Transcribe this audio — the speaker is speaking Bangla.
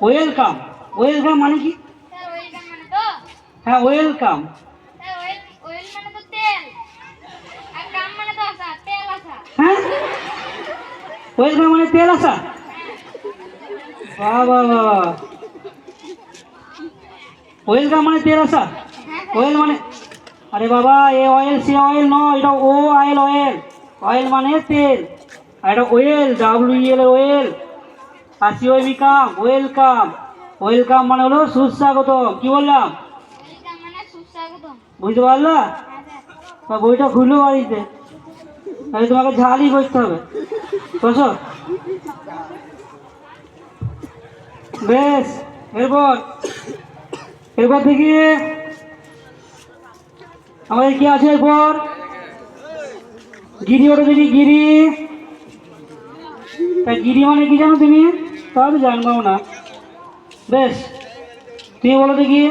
ওয়েলকাম। ওয়েলকাম মানে কি? মানে হ্যাঁ ওয়েলকাম। ওয়েল ওয়েল মানে মানে হ্যাঁ? ওয়েলকাম মানে তেল আসা বাহ বাহ ওয়েলকাম মানে তেল আসা হ্যাঁ অয়েল মানে আরে বাবা এ অয়েল সে অয়েল নয় এটা ও অয়েল অয়েল অয়েল মানে তেল। আর এটা ওয়েল ডাব্লিউ এল ওয়েল আর সি ওই কাম ওয়েলকাম। ওয়েলকাম মানে হলো সুস্বাগতম। কি বললাম? মানে বুঝতে পারলা? বইটা খুললো বাড়িতে। তাহলে তোমাকে ঝালই বসতে হবে। বসো। বেশ এরপর এরপর দেখি আমাদের কি আছে এরপর? গিরি ওটা দেখি গিরি তা গিরি মানে কি জানো তুমি তাহলে জানব না বেশ তুমি বলো দেখি